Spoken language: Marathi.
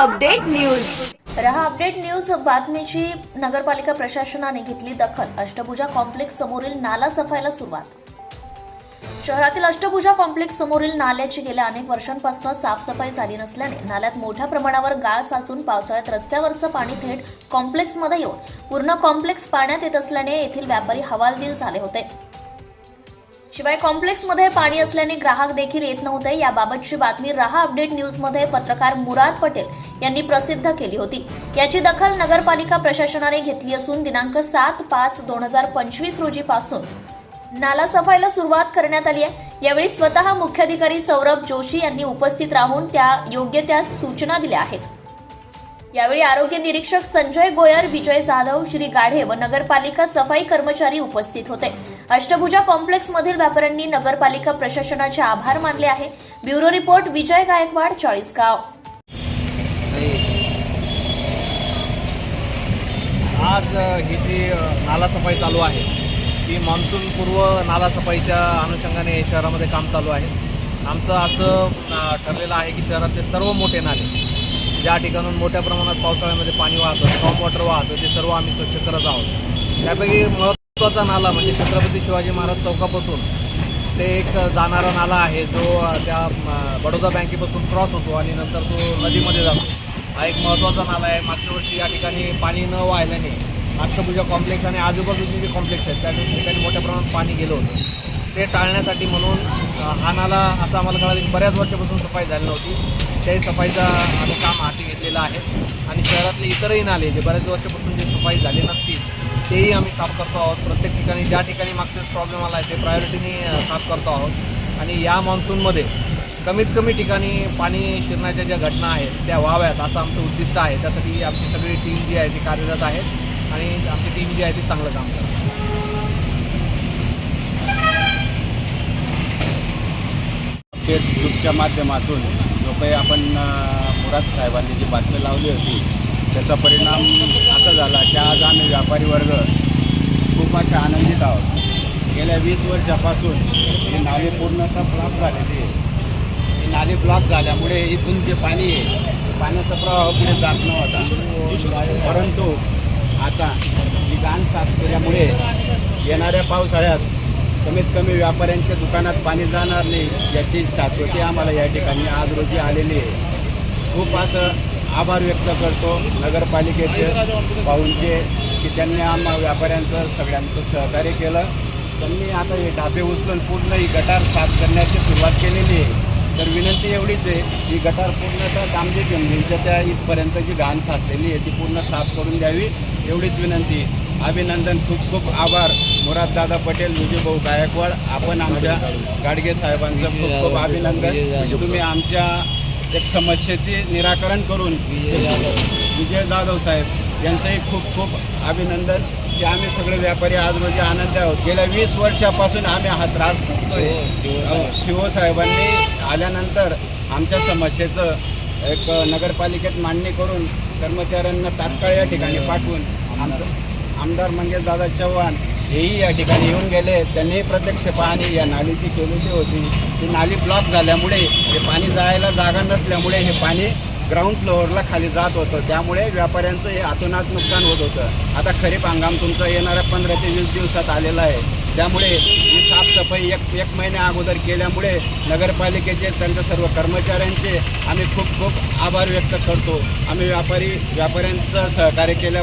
Update news. राह अपडेट न्यूज बातमीची नगरपालिका प्रशासनाने घेतली दखल. अष्टभुजा कॉम्प्लेक्स समोरील नाला सफायला सुरुवात. शहरातील अष्टभुजा कॉम्प्लेक्स समोरील नाल्याची गेल्या अनेक वर्षांपासून साफसफाई झाली नसल्याने नाल्यात मोठ्या प्रमाणावर गाळ साचून पावसाळ्यात रस्त्यावरचं पाणी थेट कॉम्प्लेक्समध्ये येऊन पूर्ण कॉम्प्लेक्स पाण्यात येत असल्याने येथील व्यापारी हवालदिल झाले होते. शिवाय कॉम्प्लेक्समध्ये पाणी असल्याने ग्राहक देखील येत नव्हते. याबाबतची बातमी रहा अपडेट न्यूजमध्ये पत्रकार मुराद पटेल यांनी प्रसिद्ध केली होती. याची दखल नगरपालिका प्रशासनाने घेतली असून दिनांक सात पाच दोन हजार पंचवीस रोजीपासून नाला सफाईला सुरुवात करण्यात आली आहे. यावेळी स्वतः मुख्याधिकारी सौरभ जोशी यांनी उपस्थित राहून त्या योग्य त्या सूचना दिल्या आहेत. यावेळी आरोग्य निरीक्षक संजय गोयर विजय जाधव श्री गाढे व नगरपालिका सफाई कर्मचारी उपस्थित होते. अष्टभुजा कॉम्प्लेक्स मधील व्यापाऱ्यांनी नगरपालिका प्रशासनाचे आभार मानले आहे. Bureau report Vijay Gaikwad Chalisgaon. आज ही जी नालासफाई नाला सफाई चालू आहे ती मान्सून पूर्व नाला सफाईच्या अनुषंगाने शहरामध्ये काम चालू आहे. आमचं असं ठरलेलं आहे की शहरातले सर्व मोठे नाले ज्या ठिकाणून मोठ्या प्रमाणात पावसाळ्यामध्ये पाणी वाहतं स्टॉम वॉटर वाहतं ते सर्व आम्ही स्वच्छ करत आहोत. त्यापैकी महत्त्वाचा नाला म्हणजे छत्रपती शिवाजी महाराज चौकापासून ते एक जाणारा नाला आहे जो त्या बडोदा बँकेपासून क्रॉस होतो आणि नंतर तो नदीमध्ये जातो. हा एक महत्त्वाचा नाला आहे. मागच्या वर्षी या ठिकाणी पाणी न वाहिल्याने अष्टभुजा कॉम्प्लेक्स आणि आजूबाजूचे जे कॉम्प्लेक्स आहेत त्या ठिकाणी मोठ्या प्रमाणात पाणी गेलं होतं. ते टाळण्यासाठी म्हणून हा नाला असं आम्हाला कळालं की बऱ्याच वर्षापासून सफाई झाली नव्हती. त्याही सफाईचा आम्ही काम हाती घेतलेलं आहे. आणि शहरातले इतरही नाले जे बऱ्याच वर्षापासून जे सफाई झाली नसतील तेही आम्ही साफ करतो आहोत. प्रत्येक ठिकाणी ज्या ठिकाणी मागच्याच प्रॉब्लेम आला आहे ते प्रायोरिटीने साफ करतो आहोत. आणि या मान्सूनमध्ये कमीत कमी ठिकाणी पाणी शिरण्याच्या ज्या घटना आहेत त्या व्हाव्यात असं आमचं उद्दिष्ट आहे. त्यासाठी आमची सगळी टीम जी आहे ती कार्यरत आहे. आणि आमची टीम जी आहे ती चांगलं काम करते. ग्रुपच्या माध्यमातून जो काही आपण मुराद साहेबांनी जी बातमी लावली होती त्याचा परिणाम असा झाला की आज आम्ही व्यापारी वर्ग खूप असे आनंदित आहोत. गेल्या वीस वर्षापासून हे नाले पूर्णतः ब्लॉक झालेली हे नाले नाली ब्लॉक झाल्यामुळे इथून जे पाणी आहे पाण्याचा प्रवाह पुढे जात नव्हता. परंतु आता ही घाण साफ केल्यामुळे येणाऱ्या पावसाळ्यात कमीत कमी व्यापाऱ्यांच्या दुकानात पाणी जाणार नाही याची शाश्वती आम्हाला या ठिकाणी आज रोजी आलेली आहे. खूप असं आभार व्यक्त करतो नगरपालिकेचे पाहूनचे की त्यांनी आम्हा व्यापाऱ्यांचं सगळ्यांचं सहकार्य केलं. त्यांनी आता हे ढाबे उचलून पूर्ण ही गटार साफ करण्याची सुरुवात केलेली आहे. तर विनंती एवढीच आहे की गटार पूर्णतः कामजी गंभीरच्या त्या इथपर्यंत जी घाण साचलेली आहे ती पूर्ण साफ करून द्यावी एवढीच विनंती. अभिनंदन खूप खूप आभार. मुराददादा पटेल विजयभाऊ गायकवाड आपण आमच्या गाडगे साहेबांचं खूप खूप अभिनंदन. तुम्ही आमच्या एक समस्येचे निराकरण करून विजय जाधव साहेब यांचंही खूप खूप अभिनंदन की आम्ही सगळे व्यापारी आज रोजी आनंदी आहोत. गेल्या वीस वर्षापासून आम्ही हा त्रास भोगतोय शिवसाहेबांनी आल्यानंतर आमच्या समस्येचं एक नगरपालिकेत मांडणी करून कर्मचाऱ्यांना तात्काळ या ठिकाणी पाठवून आमदार मंगेश दादा चव्हाण हेही या ठिकाणी येऊन गेले. त्यांनीही प्रत्यक्ष पाहणी या नालीची केलेली होती. ती नाली ब्लॉक झाल्यामुळे हे पाणी जायला जागा नसल्यामुळे हे पाणी ग्राउंड फ्लोअरला खाली जात होतं. त्यामुळे व्यापाऱ्यांचं हे अतोनात नुकसान होत होतं. आता खरीप हंगाम तुमचा येणाऱ्या पंधरा ते वीस दिवसात आलेला आहे. त्यामुळे ही साफसफाई एक एक महिन्या अगोदर केल्यामुळे नगरपालिकेचे त्यांच्या सर्व कर्मचाऱ्यांचे आम्ही खूप खूप आभार व्यक्त करतो. आम्ही व्यापारी व्यापाऱ्यांचं सहकार्य केल्या